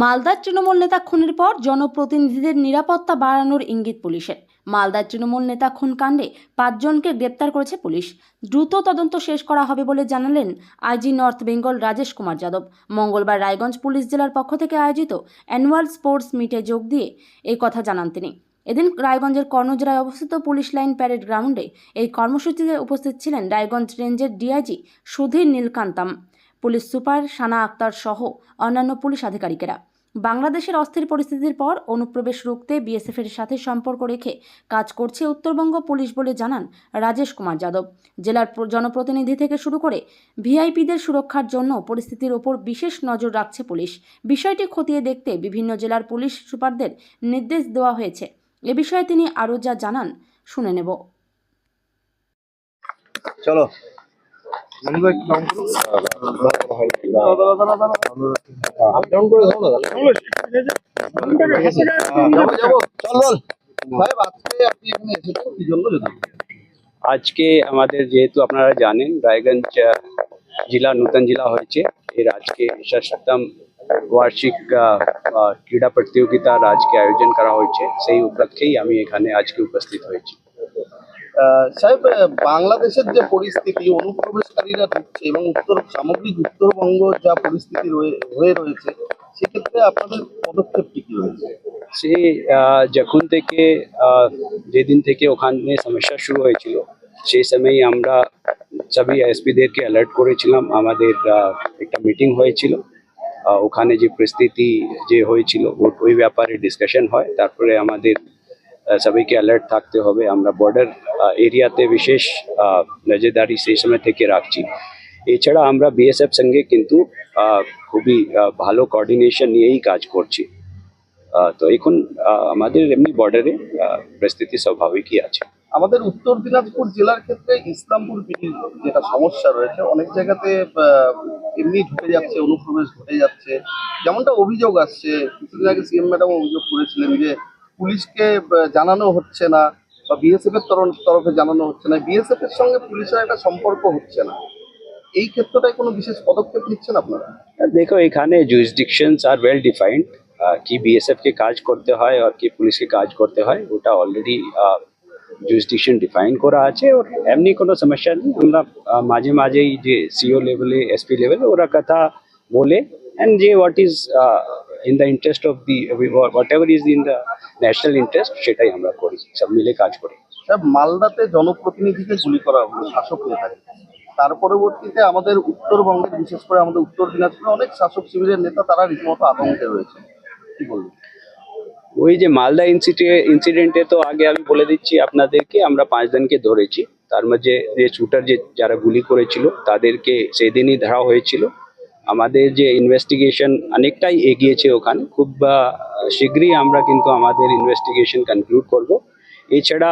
মালদার তৃণমূল নেতা খুনের পর জনপ্রতিনিধিদের নিরাপত্তা বাড়ানোর ইঙ্গিত পুলিশের। মালদার তৃণমূল নেতা খুন কাণ্ডে পাঁচজনকে গ্রেপ্তার করেছে পুলিশ। দ্রুত তদন্ত শেষ করা হবে বলে জানালেন আইজি নর্থ বেঙ্গল রাজেশ কুমার যাদব। মঙ্গলবার রায়গঞ্জ পুলিশ জেলার পক্ষ থেকে আয়োজিত অ্যানুয়াল স্পোর্টস মিটে যোগ দিয়ে এই কথা জানান তিনি। এদিন রায়গঞ্জের কর্ণজোড়ায় অবস্থিত পুলিশ লাইন প্যারেড গ্রাউন্ডে এই কর্মসূচিতে উপস্থিত ছিলেন রায়গঞ্জ রেঞ্জের DIG Sudhir Nilkantam. Police super, Sana Akhtar সহ অন্যান্য পুলিশ আধিকারিকেরা। বাংলাদেশের অস্থির পরিস্থিতির পর অনুপ্রবেশ রুখতে বিএসএফের সাথে সম্পর্ক রেখে কাজ করছে উত্তরবঙ্গ পুলিশ বলে জানান রাজেশ কুমার যাদব। জেলার জনপ্রতিনিধি থেকে শুরু করে ভিআইপিদের সুরক্ষার জন্য পরিস্থিতির ওপর বিশেষ নজর রাখছে পুলিশ। বিষয়টি খতিয়ে দেখতে বিভিন্ন জেলার পুলিশ সুপারদের নির্দেশ দেওয়া হয়েছে। এ বিষয়ে তিনি আরও যা জানান শুনে নেব। চলো। আজকে আপনি এখানে এসেছেন কি জন্য যদি আজকে আমাদের যেহেতু আপনারা জানেন রায়গঞ্জ আহ, জেলা নূতন জেলা হয়েছে। এর আজকে সপ্তম বার্ষিক আহ, আহ, ক্রীড়া প্রতিযোগিতার আজকে আয়োজন করা হয়েছে। সেই উপলক্ষেই আমি এখানে আজকে উপস্থিত হয়েছি। আহ, সাহেব বাংলাদেশের যে পরিস্থিতি, অনুপ্রবেশকারীরা ঢুকছে এবং উত্তর, সামগ্রিক উত্তরবঙ্গ যা পরিস্থিতি হয়ে রয়েছে, সেক্ষেত্রে আপনাদের পদক্ষেপ কি রয়েছে? সে যখন থেকে যেদিন থেকে ওখানে সমস্যা শুরু হয়েছিল, সেই সময় আমরা সবই এসপিদেরকে অ্যালার্ট করেছিলাম, আমাদের একটা মিটিং হয়েছিল ওখানে যে পরিস্থিতি যে হয়েছিল, ওই ব্যাপারে ডিসকাশন হয়, তারপরে আমাদের সবাইকে অ্যালার্ট থাকতে হবে। আমরা বর্ডার এরিয়াতে বিশেষ নজরদারি সেই সময় থেকে রাখছি। এছাড়া আমরা বিএসএফ সঙ্গে কিন্তু খুবই ভালো কোঅর্ডিনেশন নিয়েই কাজ করছি। তো এখন আমাদের এমনি বর্ডারে পরিস্থিতি স্বাভাবিকই আছে। আমাদের উত্তর দিনাজপুর জেলার ক্ষেত্রে ইসলামপুর বিডির যেটা সমস্যা রয়েছে, অনেক জায়গাতে এমনি ঢুকে যাচ্ছে, অনুপ্রবেশ ঘটে যাচ্ছে। যেমনটা অভিযোগ আসছে, কিছুদিন আগে সিএম ম্যাডাম অভিযোগ করেছিলেন যে পুলিশকে জানানো হচ্ছে না বা বিএসএফ এর তরফ- জানানো হচ্ছে না। বিএসএফ এর সঙ্গে পুলিশের একটা সম্পর্ক হচ্ছে না। এই ক্ষেত্রটায় কোনো বিশেষ পদক্ষেপ নিচ্ছেন আপনারা? দেখো, এখানে জুরিসডিকশনস আর ওয়েল ডিফাইন্ড কি বিএসএফ কে কাজ করতে হয় আর কি পুলিশকে কাজ করতে হয়, ওটা অলরেডি জুরিসডিকশন ডিফাইন করা আছে। ওর এমনি কোনো সমস্যা নেই। আমরা মাঝে মাঝেই যে সিও লেভেলে এসপি লেভেলে ওরা কথা বলে অ্যান্ড যে what is in the interest of the whatever is in the national interest সেটাই আমরা করি সব মিলে কাজ করি। সাহেব মালদাতে জনপ্রতিনিধিকে গুলি করা হলো শাসক নেতাকে। তার পরবর্তীতে আমাদের উত্তরবঙ্গের বিশেষ করে আমাদের উত্তর দিনাজপুরে অনেক শাসক শিবিরের নেতা তারা রীতিমতো আতঙ্কে রয়েছে। কি বলবেন? ওই যে মালদা ইনসিডেন্টে তো আগে আমি বলে দিচ্ছি আপনাদেরকে আমরা পাঁচজনকে ধরেছি। তার মধ্যে যে শুটার যে যারা গুলি করেছিল তাদেরকে সেদিনই ধরা হয়েছিল। আমাদের যে ইনভেস্টিগেশন অনেকটাই এগিয়েছে ওখানে খুব আহ, শীঘ্রই আমরা কিন্তু আমাদের ইনভেস্টিগেশন কনক্লুড করব। এছাড়া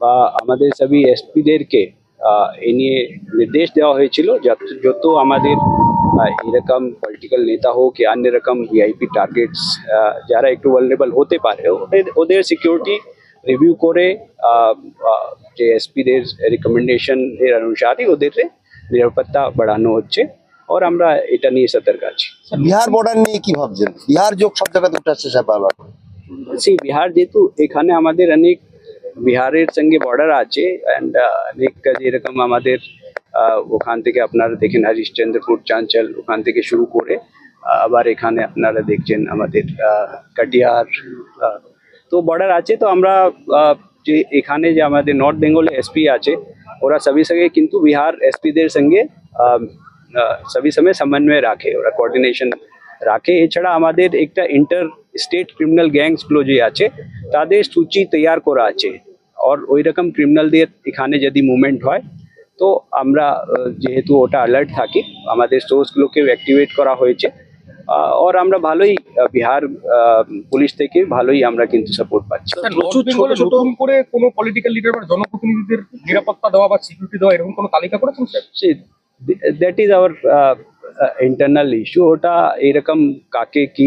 আহ, আমাদের সবই এসপিদেরকে এ নিয়ে নির্দেশ দেওয়া হয়েছিল যত যত আমাদের আহ, এরকম পলিটিক্যাল নেতা হোক কি অন্য রকম ভিআইপি টার্গেটস যারা একটু ভালনেবল হতে পারে ওদের ওদের সিকিউরিটি রিভিউ করে আহ, আহ, যে এসপিদের রিকমেন্ডেশন এর অনুসারে ওদের নিরাপত্তা বাড়ানো হচ্ছে। আর আমরা এটা নিয়ে সতর্ক আছি বিহার বর্ডার নিয়ে কি ভাবছেন? বিহার যোগ সব জায়গাতে উঠে আসছে বারবার সি বিহার যেহেতু এখানে আমাদের অনেক বিহারের সঙ্গে বর্ডার আছে অ্যান্ড অনেক যেরকম আমাদের ওখান থেকে আপনারা দেখেন হরিশ্চন্দ্রপুর চাঞ্চল ওখান থেকে শুরু করে আবার এখানে আপনারা দেখছেন আমাদের আহ, কাটিহার তো বর্ডার আছে তো আমরা যে এখানে যে আমাদের নর্থ বেঙ্গলে এসপি আছে ওরা সবই সঙ্গে কিন্তু বিহার এসপিদের সঙ্গে সবই সময় সমন্বয় রাখে ওরা কোঅর্ডিনেশন রাখে এছাড়া আমাদের একটা ইন্টার স্টেট ক্রিমিনাল গ্যাংসগুলো যে আছে তাদের সূচি তৈয়ার করা আছে আর ওই রকম ক্রিমিনালদের এখানে যদি মুভমেন্ট হয় তো আমরা যেহেতু ওটা অ্যালার্ট থাকি আমাদের সোর্সগুলোকেও অ্যাক্টিভেট করা হয়েছে আর আমরা ভালোই বিহার পুলিশ থেকে ভালোই আমরা কিন্তু সাপোর্ট পাচ্ছি করে কোনো পলিটিক্যাল লিডার বা জনপ্রতিনিধিদের নিরাপত্তা দেওয়া বা সিকিউরিটি দেওয়া এরকম কোনো তালিকা করেছেন sir? That is our internal issue ওটা এরকম কাকে কি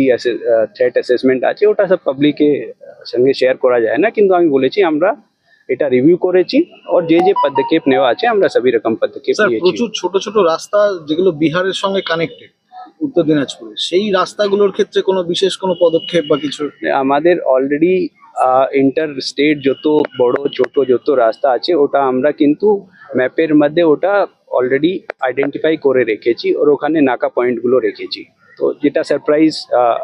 থ্রেট অ্যাসেসমেন্ট আছে ওটা সব পাবলিকে সঙ্গে শেয়ার করা যায় না। কিন্তু আমি বলেছি আমরা এটা রিভিউ করেছি আর যে যে পদক্ষেপ নেওয়া আছে আমরা সবই রকম পদক্ষেপ নিয়েছি। প্রচুর ছোট ছোট রাস্তা যেগুলো বিহারের সঙ্গে কানেক্টেড উত্তর দিনাজপুরে সেই রাস্তাগুলোর ক্ষেত্রে কোনো বিশেষ কোনো পদক্ষেপ বা কিছু? আমাদের অলরেডি ইন্টার স্টেট যত বড় ছোট যত রাস্তা আছে ওটা আমরা কিন্তু ম্যাপের মধ্যে ওটা অলরেডি আইডেন্টিফাই করে রেখেছি আর ওখানে নাকা পয়েন্টগুলো রেখেছি। তো যেটা সারপ্রাইজ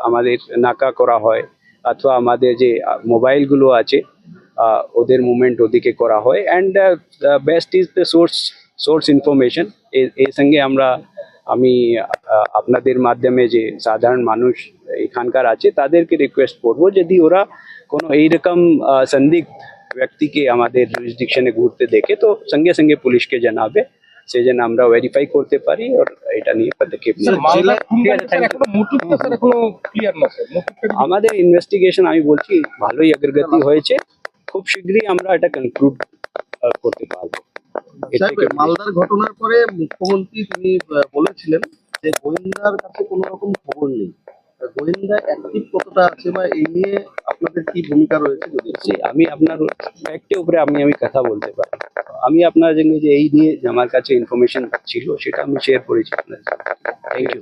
আমাদের নাকা করা হয় অথবা আমাদের যে মোবাইলগুলো আছে ওদের মুভমেন্ট ওদিকে করা হয় and best is the source source information এর সঙ্গে আমরা, আমি আপনাদের মাধ্যমে যে সাধারণ মানুষ এখানকার আছে, তাদেরকে রিকোয়েস্ট করব যদি ওরা কোনো এইরকম সন্দিগ্ধ ব্যক্তিকে আমাদের জুরিসডিকশনে ঘুরতে দেখে, তো সঙ্গে সঙ্গে পুলিশকে জানাবে। সে জন্য আমরা ভেরিফাই করতে পারি আর এটা নিয়ে পদক্ষেপ আমাদের ইনভেস্টিগেশন আমি বলছি ভালোই অগ্রগতি হয়েছে। খুব শীঘ্রই আমরা এটা কনক্লুড করতে পারব। মালদার ঘটনার পরে মুখ্যমন্ত্রী তিনি বলেছিলেন যে গোয়েন্দার কাছে কোনো রকম খবর নেই। গোয়েন্দা অ্যাক্টিভ কতটা আছে বা এই নিয়ে আপনাদের কি ভূমিকা রয়েছে? যদি আমি আপনার ফ্যাক্টের উপরে আমি আমি কথা বলতে পারি। আমি আপনার জন্য যে এই নিয়ে আমার কাছে ইনফরমেশন ছিল, সেটা আমি শেয়ার করেছি আপনার থ্যাংক ইউ